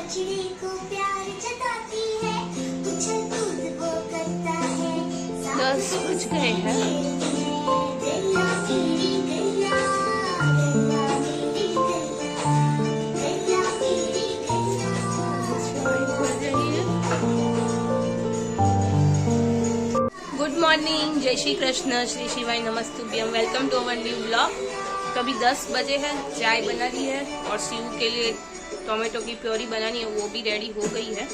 बछड़ी को प्यार जताती है उछल कूद वो करता है। दस बज गए हैं। गुड मॉर्निंग जय श्री कृष्ण श्री शिवाय नमस्तुभ्यम। Welcome to our new blog कभी अभी दस बजे है चाय बना ली है और सीयू के लिए टोमेटो की प्योरी बनानी है, वो भी रेडी हो गई है।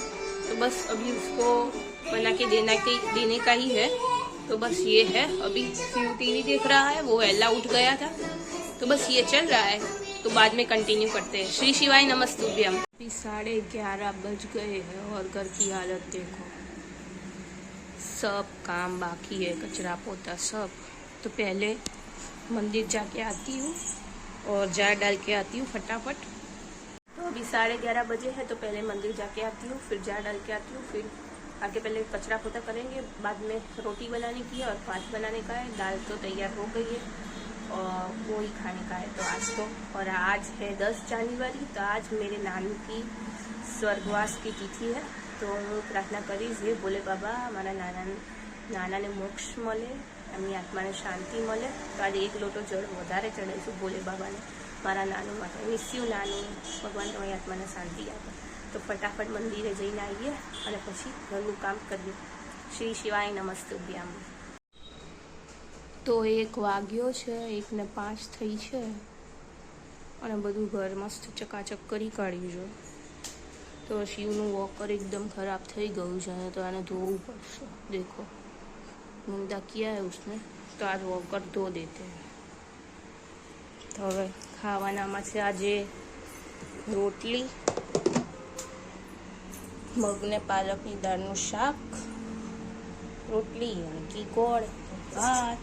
तो बस अभी उसको बना के देना के, देने का ही है। तो बस ये है, अभी सीयू टीवी देख रहा है, वो एल्ला उठ गया था। तो बस ये चल रहा है। तो बाद में कंटिन्यू करते हैं। श्री शिवाय नमस्तुभ्यम। अभी साढ़े ग्यारह बज गए हैं और घर की हालत देखो। सब काम बाकी है, कचरा पोता सब। तो पहले मंदिर जाके आती हूँ और जार डाल के आती हूँ फटाफट। अभी साढ़े ग्यारह बजे है तो पहले मंदिर जाके आती हूँ फिर जार डाल के आती हूँ फिर आके पहले कचरा पोता करेंगे बाद में रोटी बनाने की है और भात बनाने का है दाल तो तैयार हो गई है और वो ही खाने का है तो आज तो और आज है દસ જાન્યુઆરી તો આજ મેરે નાનू की સ્વર્ગવાસ की तिथि है તો હું પ્રાર્થના કરીશ હે ભોલે બાબા મારા નાના નાનાને મોક્ષ મળે એમની આત્માને શાંતિ મળે તો આજે એક લોટો જળ વધારે ચડાવીશું ભોલે બાબાને મારા નાનું માટે. મિસ યુ નાનું. ભગવાન તમારી આત્માને શાંતિ આપે. તો ફટાફટ મંદિરે જઈને આવીએ અને પછી ઘરનું કામ કરીએ. શ્રી શિવાય નમસ્તે ઉભ્યામ તો એક વાગ્યો છે, એકને પાંચ થઈ છે. અને બધું ઘર મસ્ત ચકાચક કરી કાઢ્યું છે. તો શિવનું વોકર એકદમ ખરાબ થઈ ગયું છે. અને તો એને ધોવું પડશે. દેખો. મુમદા ક્યાં હે ઉસને? તો આજ વોકર ધો દેતે. હૈ તો હવે ખાવાનામાં છે આજે રોટલી, મગને પાલકની દાળનું શાક, રોટલી ઘી, ગોળ, ભાત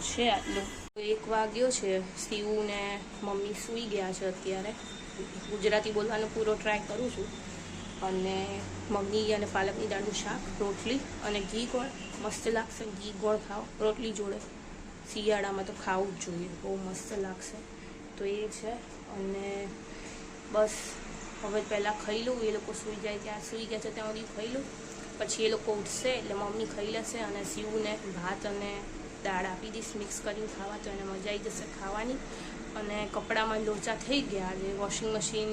છે આટલું. એક વાગ્યો છે, શિવ ને મમ્મી સૂઈ ગયા છે અત્યારે. ગુજરાતી બોલવાનો પૂરો ટ્રાય કરું છું. અને મગની અને પાલકની દાળનું શાક, રોટલી અને ઘી ગોળ. મસ્ત લાગશે ઘી ગોળ ખાઓ, રોટલી જોડે. શિયાળામાં તો ખાવું જ જોઈએ, બહુ મસ્ત લાગશે. તો એ છે, અને બસ, હવે પહેલાં ખાઈ લઉં, એ લોકો સૂઈ જાય ત્યાં, સૂઈ ગયા છે ત્યાં સુધી ખાઈ લઉં. પછી એ લોકો ઉઠશે, એટલે મમ્મી ખાઈ લેશે અને શિવને ભાત અને દાળ આપી દઈશ, મિક્સ કરીને ખાવા, તો એને મજા આવી જશે ખાવાની. અને કપડામાં લોચા થઈ ગયા, આજે વોશિંગ મશીન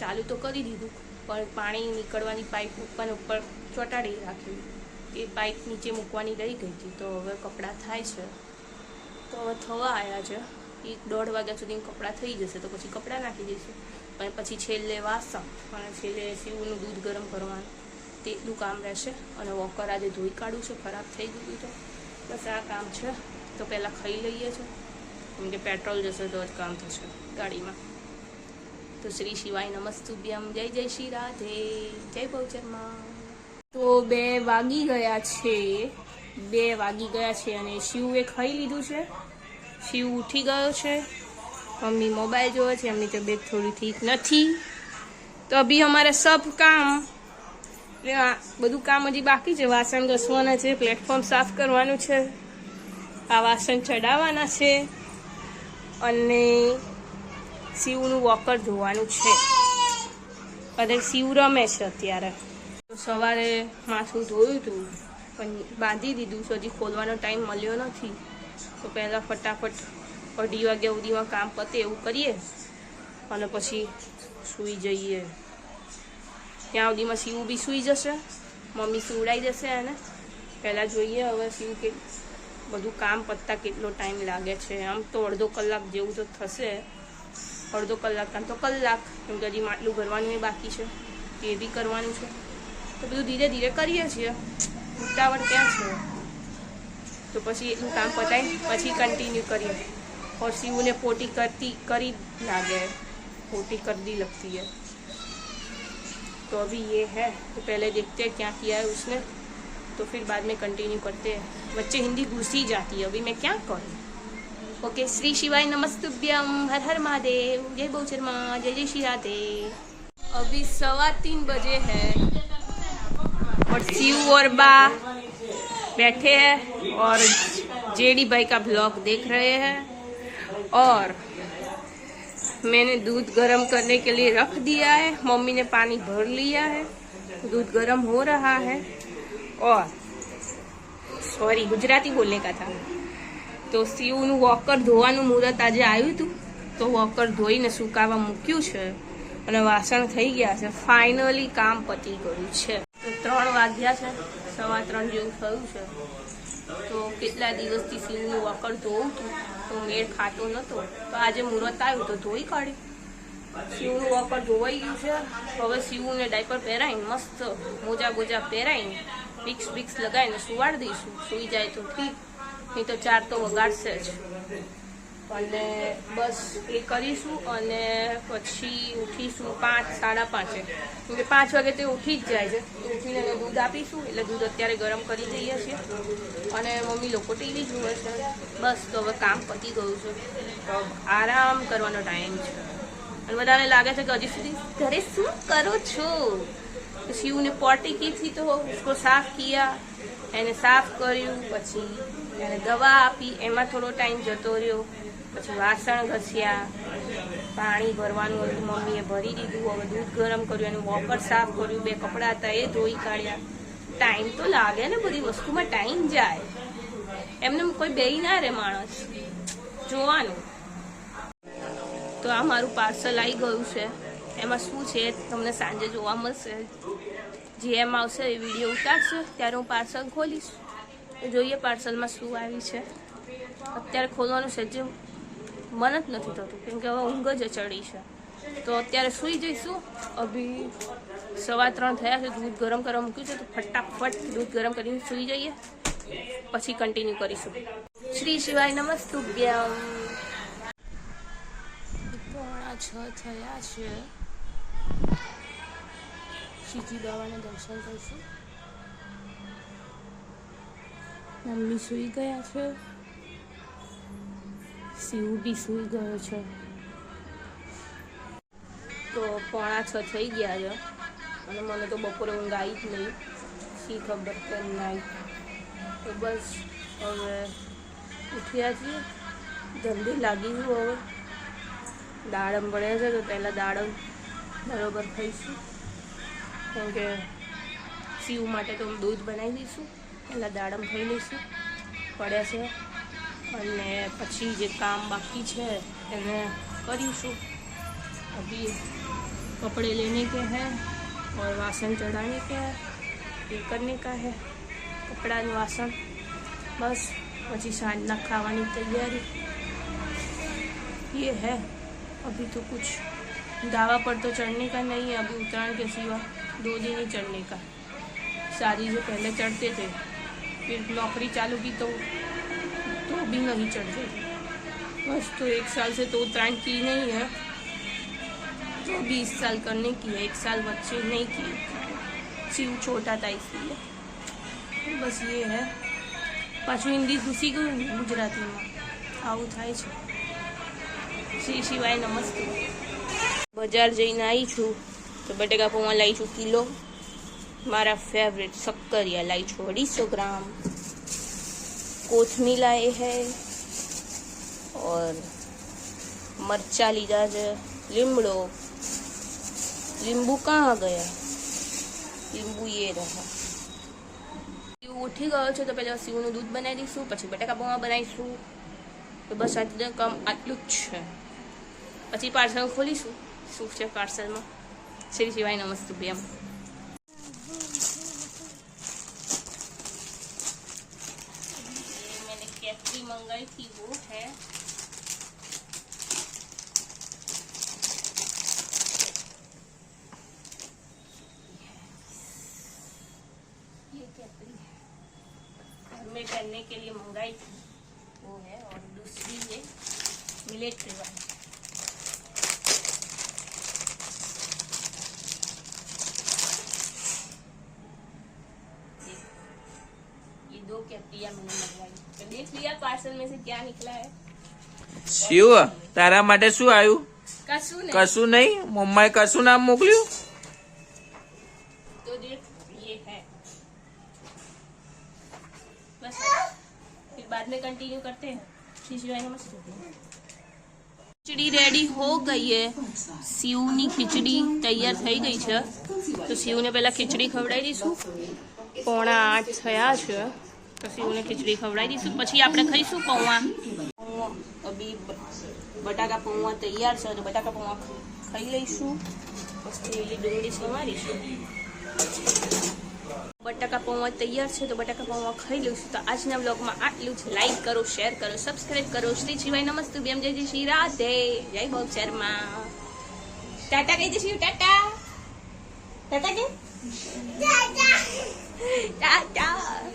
ચાલુ તો કરી દીધું, પણ પાણી નીકળવાની પાઇપ ઉપર ઉપર ચોંટાડી રાખ્યું એ પાઇપ નીચે મૂકવાની રહી ગઈ હતી, તો હવે કપડાં થાય છે. હવે થવા આવ્યા છે. એ દોઢ વાગ્યા સુધી કપડાં થઈ જશે, તો પછી કપડાં નાખી દઈશું. અને પછી છેલ્લે વાસણ, અને છેલ્લે શિવનું દૂધ ગરમ કરવાનું. તેટલું કામ રહેશે, અને વોકર આજે ધોઈ કાઢું છે, ખરાબ થઈ ગયું તો બસ આ કામ છે. તો પહેલાં ખાઈ લઈએ છીએ કેમ કે પેટ્રોલ જશે તો જ કામ થશે ગાડીમાં. તો શ્રી શિવાય નમસ્તુભ્યમ. જય જય શ્રી રાધે. જય બહુચરમાં તો બે વાગી ગયા છે. બે વાગી ગયા છે અને શિવે ખાઈ લીધું છે. શિવ ઉઠી ગયો છે. મમ્મી મોબાઈલ જોવે છે, એમની તબિયત થોડી ઠીક નથી. તો અભી અમારે સબ કામ બધું કામ હજી બાકી છે. વાસણ ઘસવાના છે પ્લેટફોર્મ સાફ કરવાનું છે. આ વાસણ ચડાવવાના છે. અને શિવનું વોકર ધોવાનું છે. અને શિવ રમે છે અત્યારે. સવારે માથું ધોયું હતું પણ બાંધી દીધું છે, હજી ખોલવાનો ટાઈમ મળ્યો નથી. તો પહેલાં ફટાફટ અઢી વાગ્યા સુધીમાં કામ પતે એવું કરીએ અને પછી સૂઈ જઈએ. ત્યાં સુધીમાં સીવું બી સૂઈ જશે, મમ્મી સુવડાઈ જશે એને. પહેલાં જોઈએ હવે સીવું કે બધું કામ પતતા કેટલો ટાઈમ લાગે છે. આમ તો અડધો કલાક જેવું તો થશે. અડધો કલાક કામ તો કલાક, કેમ કે હજી માટલું ભરવાનું બાકી છે. એ બી કરવાનું છે. તો બધું ધીરે ધીરે કરીએ છીએ. ઉતાવળ ક્યાં છે? તો પછી એટલું કામ પતાય પછી કન્ટિન્યू કરીએ और शिव ने पोटी करती करी लागे पोटी कर दी लगती है तो अभी ये है तो पहले देखते हैं क्या किया है उसने तो फिर बाद में कंटिन्यू करते हैं बच्चे हिंदी घुस ही जाती है अभी मैं क्या करूँ ओके श्री शिवाय नमस्तुभ्यम हर हर महादेव जय बहुचरमा जय जय श्री राधे अभी सवा तीन बजे है और शिव और बा बैठे हैं और जेडी भाई का ब्लॉग देख रहे हैं और मैंने दूध गर्म करने के लिए रख दिया है मम्मी ने पानी भर लिया है दूध गर्म हो रहा है और सॉरी गुजराती बोलने का था તો સીવનું વોકર ધોવાનું મુહૂર્ત આજે આવ્યું હતું તો વોકર ધોઈને સુકાવા મૂક્યું છે અને વાસણ થઈ ગયા છે ફાઇનલી કામ પતી ગયું છે તો ત્રણ વાગ્યા છે સવા ત્રણ જેવું થયું છે. તો કેટલા દિવસથી સિલનું વકર ધોવું હતું તો મેળ ખાતો નહોતો તો આજે મુહૂર્ત આવ્યું તો ધોઈ કાઢ્યું શિવનું વકર ધોવાઈ ગયું છે. હવે શિવને ડાયપર પહેરાવીને મસ્ત મોજા બોજા પહેરાવીને વિક્સ વિક્સ લગાવીને સુવાડી દઈશું. સુઈ જાય તો ઠીક. નહીં તો ચાર તો વગાડશે જ. અને બસ એ કરીશું અને પછી ઉઠીશું પાંચ, સાડા પાંચે. કેમકે પાંચ વાગે તે ઉઠી જ જાય છે. ઉઠીને એને દૂધ આપીશું, એટલે દૂધ અત્યારે ગરમ કરી દઈએ છીએ. અને મમ્મી લોકો ટીવી જુએ છે. બસ તો હવે કામ પતી ગયું છે. તો આરામ કરવાનો ટાઈમ છે. અને બધાને લાગે છે કે હજી સુધી ઘરે શું કરો છો? શિવને પોટી કીથી તો ઉસકો સાફ કિયા, એને સાફ કર્યું, પછી એને દવા આપી. એમાં થોડો ટાઈમ જતો રહ્યો. પછી વાસણ ઘસ્યા, પાણી ભરવાનું હતું મમ્મીએ ભરી દીધું, હવે દૂધ ગરમ કર્યું, એનું વોકર સાફ કર્યું, બે કપડાં હતા, એ ધોઈ કાઢ્યા. ટાઈમ તો લાગે ને બધી વસ્તુમાં ટાઈમ જાય. એમને કોઈ બે ના રહે માણસ. જોવાનું. તો આ મારું પાર્સલ આવી ગયું છે. એમાં શું છે તમને સાંજે જોવા મળશે. જે એમ આવશે એ વીડિયો ઉતારશે. ત્યારે હું પાર્સલ ખોલીશ. જોઈએ પાર્સલમાં શું આવી છે. અત્યારે ખોલવાનું સજ્જ મન જ નથી થતું. કેમ કે હવે ઊંઘ જ ચડી છે. તો અત્યારે સૂઈ જઈશું. અભી સવા ત્રણ થયા છે. દૂધ ગરમ કરવા મૂક્યું છે. તો ફટાફટ દૂધ ગરમ કરીને સૂઈ જઈએ. પછી કન્ટિન્યુ કરીશું. શ્રી શિવાય નમસ્તુભ્યમ. પોણા છ થયા છે. શ્રીજી બાબાના દર્શન કરશું. મમ્મી સૂઈ ગયા છે. શિવ બી સૂઈ ગયો છે. તો પોણા છ થઈ ગયા છે. અને મને તો બપોરે ઊંઘ આવી જ નહીં. શી ખબર કે ના તો બસ હવે ઉઠ્યા છીએ. જલ્દી લાગી ગયું હવે. દાડમ પડે છે તો પહેલાં દાડમ બરોબર ખાઈશું. કેમ કે શિવ માટે તો દૂધ બનાવી દઈશું. પહેલાં દાડમ ખાઈ લઈશું. પડ્યા છે. અને પછી જે કામ બાકી છે એને કરીશું અભી कपड़े लेने के हैं और वासन चढ़ाने के हैं ये करने का है कपड़ा वासन बस પછી સાંજના ખાવાની તૈયારી ये है अभी तो कुछ दावा पर तो चढ़ने का नहीं है अभी उत्तरायण के सिवा दो दिन ही चढ़ने का शादी से पहले चढ़ते थे फिर नौकरी चालू की तो तो भी नहीं चढ़ते थे बस तो एक साल से तो उत्तरायण की नहीं है तो भी इस साल करने की है एक साल बच्चे नहीं किए शिव छोटा था इसलिए तो बस ये है પાછું હિન્દી ઘૂસી ગયું ને ગુજરાતીમાં આવું થાય છે શ્રી શિવાય નમસ્તે બજાર જઈને આવી છું તો બટેકા પૌવા લાવી છું કિલો મારા ફેવરેટ શક્કરિયા લાવી છું અઢીસો ગ્રામ कोथमी लाए हैं और मरचा लीधा है लीमड़ो लींबू कहाँ गया લીંબુ એ રહા શિવ ઉઠી ગયો છે તો પહેલાં શિવનું દૂધ બનાવી દઈશું પછી બટાકા પૌવા બનાવીશું તો બસ આજનું કામ આટલું જ છે પછી પાર્સલ ખોલીશું શું છે પાર્સલમાં શ્રી શિવાય નમસ્તુભ્યમ ये कैपरी कि वो है। ये घर में करने के लिए मंगाई थी। वो है और दूसरी ये मिलेट्री वाली। ये दो कैप्रिया मैंने मंगवाई तो देख लिया पार्सल में से क्या निकला है શિવ તારા માટે શું આવ્યું कसून है કશું નહીં મમ્માએ કશું નામ મોકલ્યું तो देख ये है बस फिर बाद में कंटिन्यू करते हैं श्री शिवाय नमस्ते ખીચડી રેડી હો ગઈ હે સીવની ખીચડી તૈયાર થઈ ગઈ છે તો સીવને પહેલા ખીચડી ખવડાવી દઈશું પોણા આઠ થયા છે તો સીવને ખીચડી ખવડાવી દઈશું. પછી આપણે ખાઈશું પૌવા. અભી બટાકા પૌવા તૈયાર છે તો બટાકા પૌવા ખાઈ લઈશું. પછી લીલી ડુંગળી સમારીશું. બટાકા પૌવા તૈયાર છે તો બટાકા પૌવા ખાઈ લઈશું. તો આજના બ્લોગમાં આટલું જ. લાઈક કરો, શેર કરો સબસ્ક્રાઈબ કરો. શ્રી શિવાય નમસ્તુ. બેમ જય શ્રી રાધે. જય બહુ શર્મા. ટાટા કહી દઈશું ટાટા. ટાટા કે? ટાટા.